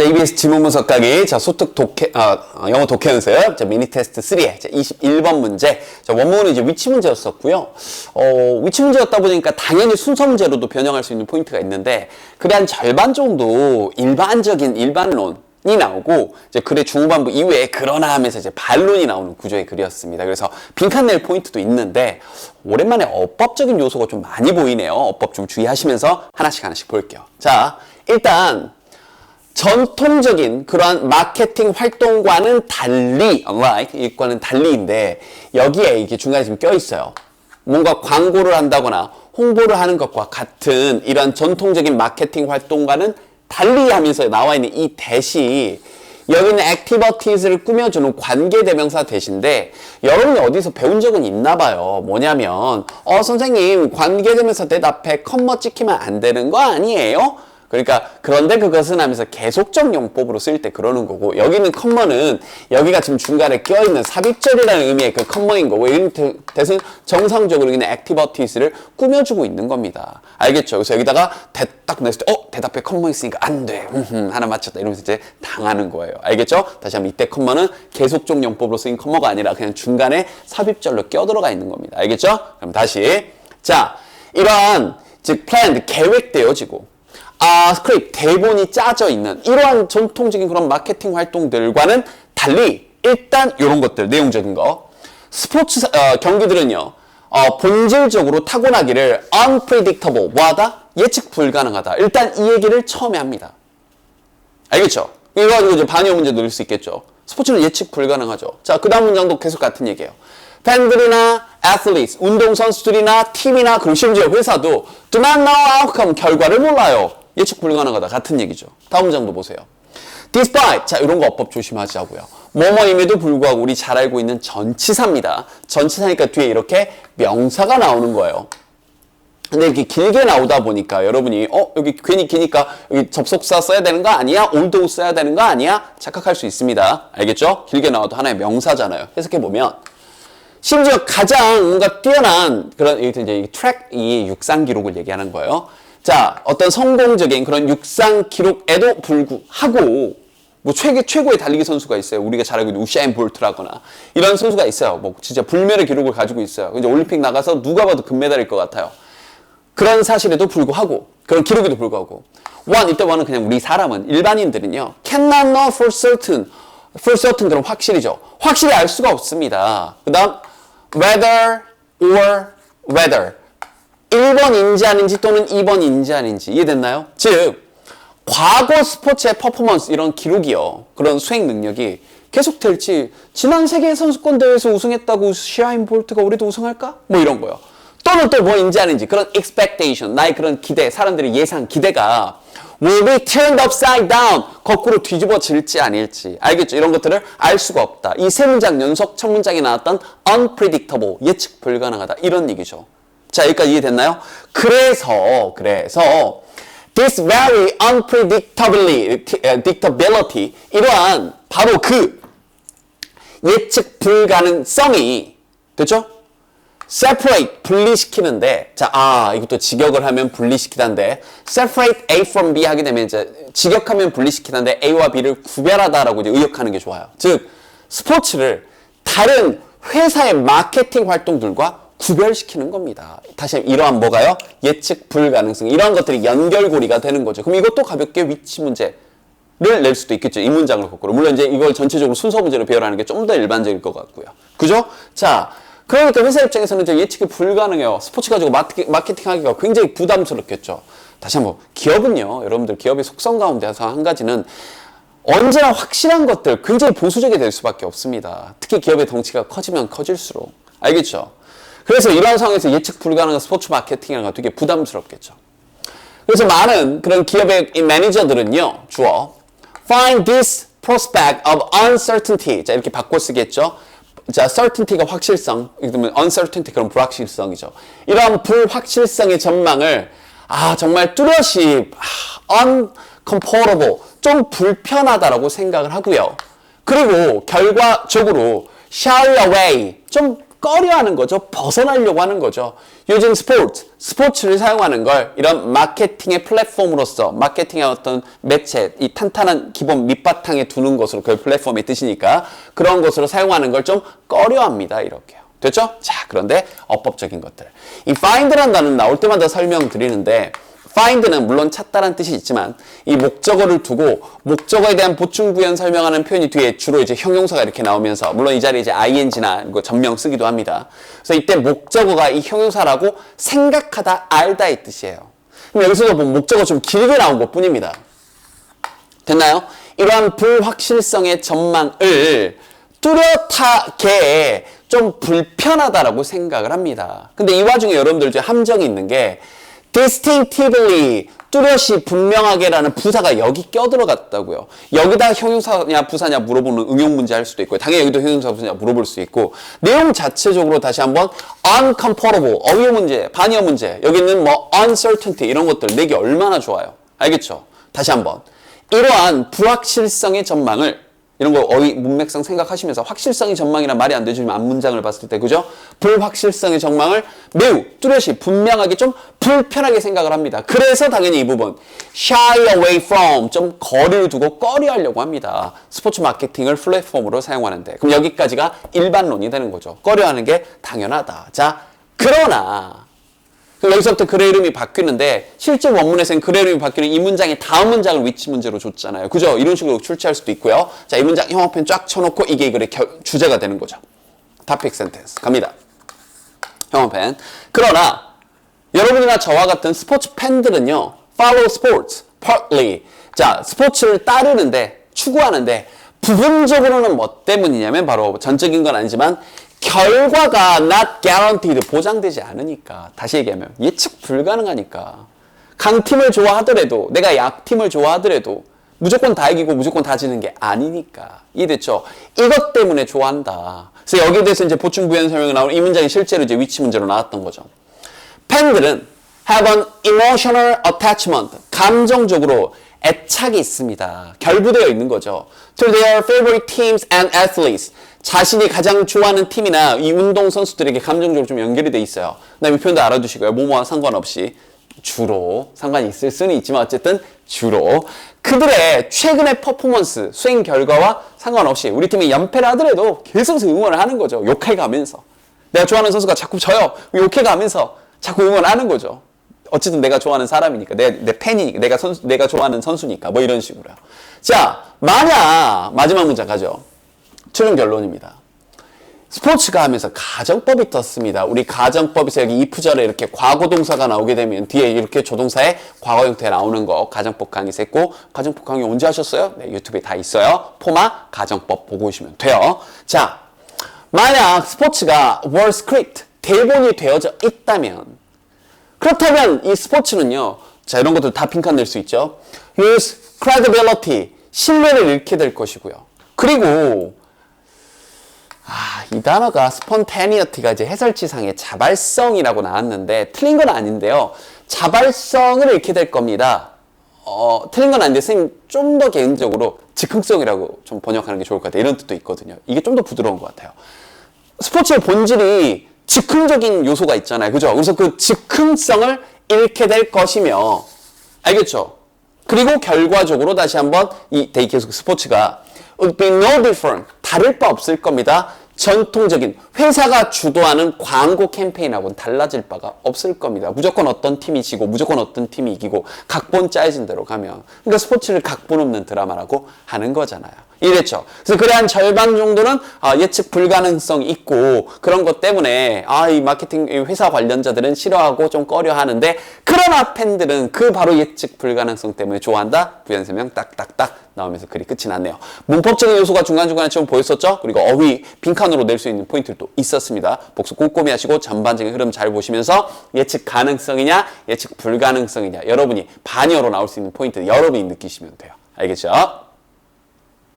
자, EBS 지문 분석 강의. 자, 소특 독해, 아, 어, 영어 독해 연습. 자, 미니 테스트 3의 자, 21번 문제. 자, 원문은 이제 위치 문제였었고요. 어, 위치 문제였다 보니까 당연히 순서 문제로도 변형할 수 있는 포인트가 있는데, 그래 한 절반 정도 일반적인 일반론, 이 나오고 이제 글의 중후반부 이후에 그러나 하면서 이제 반론이 나오는 구조의 글이었습니다. 그래서 빈칸 낼 포인트도 있는데 오랜만에 어법적인 요소가 좀 많이 보이네요. 어법 좀 주의하시면서 하나씩 하나씩 볼게요. 자, 일단 전통적인 그러한 마케팅 활동과는 달리, alike, 이과는 달리인데 여기에 이게 중간에 지금 껴 있어요. 뭔가 광고를 한다거나 홍보를 하는 것과 같은 이런 전통적인 마케팅 활동과는 달리 하면서 나와 있는 이 대시 여기는 액티버티즈를 꾸며주는 관계 대명사 대신데 여러분이 어디서 배운 적은 있나 봐요. 뭐냐면 어 선생님 관계 대명사 대답해 컴머 찍히면 안 되는 거 아니에요? 그러니까 그런데 그것은 하면서 계속적 용법으로 쓰일 때 그러는 거고 여기는 컴머는 여기가 지금 중간에 껴있는 삽입절이라는 의미의 그 컴머인 거고 여기는 대- 대신 정상적으로 여기는 액티버티스를 꾸며주고 있는 겁니다. 알겠죠? 그래서 여기다가 대, 딱 냈을 때 어? 대답에 컴머 있으니까 안 돼. 하나 맞췄다. 이러면서 이제 당하는 거예요. 알겠죠? 다시 한번 이때 컴머는 계속적 용법으로 쓰인 컴머가 아니라 그냥 중간에 삽입절로 껴들어가 있는 겁니다. 알겠죠? 그럼 다시 자 이러한 즉 플랜 계획되어지고 아, 스크립트, 대본이 짜져 있는 이러한 전통적인 그런 마케팅 활동들과는 달리 일단 이런 것들, 내용적인 거. 스포츠 어, 경기들은요, 어, 본질적으로 타고나기를 unpredictable, 뭐하다? 예측 불가능하다. 일단 이 얘기를 처음에 합니다. 알겠죠? 이거 가지고 이제 반영 문제 넣을 수 있겠죠. 스포츠는 예측 불가능하죠. 자, 그 다음 문장도 계속 같은 얘기예요. 팬들이나 athletes, 운동선수들이나 팀이나 그리고 심지어 회사도 do not know outcome, 결과를 몰라요. 예측 불가능하다. 같은 얘기죠. 다음 문장도 보세요. despite, 자, 이런 거 어법 조심하자고요. 뭐뭐임에도 불구하고 우리 잘 알고 있는 전치사입니다. 전치사니까 뒤에 이렇게 명사가 나오는 거예요. 근데 이렇게 길게 나오다 보니까 여러분이 어 여기 괜히 기니까 여기 접속사 써야 되는 거 아니야? 올도 써야 되는 거 아니야? 착각할 수 있습니다. 알겠죠? 길게 나와도 하나의 명사잖아요. 해석해 보면 심지어 가장 뭔가 뛰어난 그런 이제 이 트랙 이 육상 기록을 얘기하는 거예요. 자 어떤 성공적인 그런 육상 기록에도 불구하고 뭐 최고 최고의 달리기 선수가 있어요. 우리가 잘 알고 있는 우샤인 볼트라거나 이런 선수가 있어요. 뭐 진짜 불멸의 기록을 가지고 있어요. 이제 올림픽 나가서 누가 봐도 금메달일 것 같아요. 그런 사실에도 불구하고 그런 기록에도 불구하고 one 이때 one은 그냥 우리 사람은 일반인들은요 cannot know for certain for certain 그럼 확실이죠 확실히 알 수가 없습니다 그 다음 whether or whether 1번 인지 아닌지 또는 2번 인지 아닌지 이해됐나요? 즉 과거 스포츠의 퍼포먼스 이런 기록이요 그런 수행 능력이 계속될지 지난 세계 선수권 대회에서 우승했다고 시아인 볼트가 올해도 우승할까? 뭐 이런 거요. 또는 또 뭐 인지 아닌지 그런 expectation 나의 그런 기대 사람들의 예상 기대가 will be turned upside down 거꾸로 뒤집어질지 아닐지 알겠죠? 이런 것들을 알 수가 없다. 이 세 문장 연속 첫 문장에 나왔던 unpredictable 예측 불가능하다 이런 얘기죠. 자 여기까지 이해됐나요? 그래서 그래서 this very unpredictability predictability, 이러한 바로 그 예측 불가능성이 됐죠? separate 분리시키는데 자, 아, 이것도 직역을 하면 분리시키다인데 separate A from B 하게 되면 이제 직역하면 분리시키다인데 A와 B를 구별하다라고 이제 의역하는 게 좋아요. 즉 스포츠를 다른 회사의 마케팅 활동들과 구별시키는 겁니다. 다시 이러한 뭐가요? 예측 불가능성 이러한 것들이 연결고리가 되는 거죠. 그럼 이것도 가볍게 위치 문제 를 낼 수도 있겠죠. 이 문장을 거꾸로. 물론 이제 이걸 전체적으로 순서 문제로 배열하는 게 좀 더 일반적일 것 같고요. 그죠? 자, 그러니까 회사 입장에서는 이제 예측이 불가능해요. 스포츠 가지고 마케팅 하기가 굉장히 부담스럽겠죠. 다시 한번 기업은요. 여러분들 기업의 속성 가운데서 한 가지는 언제나 확실한 것들 굉장히 보수적이 될 수밖에 없습니다. 특히 기업의 덩치가 커지면 커질수록. 알겠죠? 그래서 이러한 상황에서 예측 불가능한 스포츠 마케팅이라는 건 되게 부담스럽겠죠. 그래서 많은 그런 기업의 이 매니저들은요, 주어, find this prospect of uncertainty. 자, 이렇게 바꿔 쓰겠죠. 자, certainty가 확실성, 그러면 uncertainty 그런 불확실성이죠. 이러한 불확실성의 전망을 아, 정말 뚜렷이 아, uncomfortable, 좀 불편하다라고 생각을 하고요. 그리고 결과적으로 shy away, 좀 꺼려하는 거죠. 벗어나려고 하는 거죠. 요즘 스포츠, 스포츠를 사용하는 걸 이런 마케팅의 플랫폼으로서 마케팅의 어떤 매체, 이 탄탄한 기본 밑바탕에 두는 것으로 그 플랫폼의 뜻이니까 그런 것으로 사용하는 걸 좀 꺼려합니다. 이렇게요. 됐죠? 자, 그런데 어법적인 것들. 이 find라는 단어는 나올 때마다 설명드리는데 find는 물론 찾다라는 뜻이 있지만 이 목적어를 두고 목적어에 대한 보충 부연 설명하는 표현이 뒤에 주로 이제 형용사가 이렇게 나오면서 물론 이 자리에 이제 ing나 전명 쓰기도 합니다. 그래서 이때 목적어가 이 형용사라고 생각하다 알다 이 뜻이에요. 그럼 여기서도 보면 목적어 좀 길게 나온 것 뿐입니다. 됐나요? 이러한 불확실성의 전망을 뚜렷하게 좀 불편하다라고 생각을 합니다. 근데 이 와중에 여러분들 중에 함정이 있는 게 distinctively 뚜렷이 분명하게라는 부사가 여기 껴들어갔다고요. 여기다 형용사냐 부사냐 물어보는 응용 문제 할 수도 있고 당연히 여기도 형용사 부사냐 물어볼 수 있고 내용 자체적으로 다시 한번 uncomfortable 어휘 문제, 반의어 문제 여기는 뭐 uncertainty 이런 것들 내기 얼마나 좋아요. 알겠죠? 다시 한번 이러한 불확실성의 전망을 이런 거 어휘 문맥상 생각하시면서 확실성의 전망이란 말이 안 되지만 앞문장을 봤을 때 그죠? 불확실성의 전망을 매우 뚜렷이 분명하게 좀 불편하게 생각을 합니다. 그래서 당연히 이 부분 shy away from 좀 거리를 두고 꺼려하려고 합니다. 스포츠 마케팅을 플랫폼으로 사용하는데 그럼 여기까지가 일반론이 되는 거죠. 꺼려하는 게 당연하다. 자 그러나 여기서부터 글의 이름이 바뀌는데 실제 원문에서는 글의 이름이 바뀌는 이 문장의 다음 문장을 위치 문제로 줬잖아요. 그죠? 이런 식으로 출제할 수도 있고요. 자, 이 문장 형어펜 쫙 쳐놓고 이게 이 글의 겨, 주제가 되는 거죠. topic sentence 갑니다. 형어펜. 그러나 여러분이나 저와 같은 스포츠 팬들은요. follow sports partly. 자, 스포츠를 따르는데 추구하는데 부분적으로는 뭐 때문이냐면 바로 전적인 건 아니지만 결과가 not guaranteed 보장되지 않으니까 다시 얘기하면 예측 불가능하니까 강팀을 좋아하더라도 내가 약팀을 좋아하더라도 무조건 다 이기고 무조건 다 지는 게 아니니까 이해됐죠? 이것 때문에 좋아한다. 그래서 여기에 대해서 이제 보충 부연 설명이 나오는 이 문장이 실제로 이제 위치 문제로 나왔던 거죠. 팬들은 have an emotional attachment 감정적으로 애착이 있습니다. 결부되어 있는 거죠. To their favorite teams and athletes. 자신이 가장 좋아하는 팀이나 이 운동 선수들에게 감정적으로 좀 연결이 돼 있어요. 그다음에 이 표현도 알아두시고요. 뭐뭐와 상관없이 주로 상관이 있을 수는 있지만 어쨌든 주로 그들의 최근의 퍼포먼스 수행 결과와 상관없이 우리 팀이 연패를 하더라도 계속 응원을 하는 거죠. 욕해가면서 내가 좋아하는 선수가 자꾸 져요. 욕해가면서 자꾸 응원하는 거죠. 어쨌든 내가 좋아하는 사람이니까 내, 내 팬이니까 내가 선수 내가 좋아하는 선수니까 뭐 이런 식으로요. 자 만약 마지막 문장 가죠. 최종 결론입니다. 스포츠가 하면서 가정법이 떴습니다. 우리 가정법에서 여기 이프절에 이렇게 과거 동사가 나오게 되면 뒤에 이렇게 조동사의 과거 형태 나오는 거 가정법 강의에서 했고 가정법 강의 언제 하셨어요? 네, 유튜브에 다 있어요. 포마 가정법 보고 오시면 돼요. 자, 만약 스포츠가 월 스크립트 대본이 되어져 있다면 그렇다면 이 스포츠는요. 자, 이런 것들 다 핑크 낼수 있죠. use credibility 신뢰를 잃게 될 것이고요. 그리고 아, 이 단어가 spontaneity가 이제 해설지상에 자발성이라고 나왔는데 틀린 건 아닌데요. 자발성을 잃게 될 겁니다. 어, 틀린 건 아닌데 선생님 좀 더 개인적으로 즉흥성이라고 좀 번역하는 게 좋을 것 같아요. 이런 뜻도 있거든요. 이게 좀 더 부드러운 것 같아요. 스포츠의 본질이 즉흥적인 요소가 있잖아요. 그죠? 그래서 그 즉흥성을 잃게 될 것이며 알겠죠? 그리고 결과적으로 다시 한번 이 데이 계속 스포츠가 would be no different. 다를 바 없을 겁니다. 전통적인 회사가 주도하는 광고 캠페인하고는 달라질 바가 없을 겁니다. 무조건 어떤 팀이 지고 무조건 어떤 팀이 이기고 각본 짜여진 대로 가면 그러니까 스포츠를 각본 없는 드라마라고 하는 거잖아요. 이랬죠. 그래서 그래 한 절반 정도는 아, 예측 불가능성 있고 그런 것 때문에 아 이 마케팅 회사 관련자들은 싫어하고 좀 꺼려하는데 그러나 팬들은 그 바로 예측 불가능성 때문에 좋아한다. 부연 설명 딱딱딱 나오면서 글이 끝이 났네요. 문법적인 요소가 중간중간에 좀 보였었죠? 그리고 어휘 빈칸으로 낼 수 있는 포인트도 있었습니다. 복습 꼼꼼히 하시고 전반적인 흐름 잘 보시면서 예측 가능성이냐 예측 불가능성이냐 여러분이 반여로 나올 수 있는 포인트 여러분이 느끼시면 돼요. 알겠죠?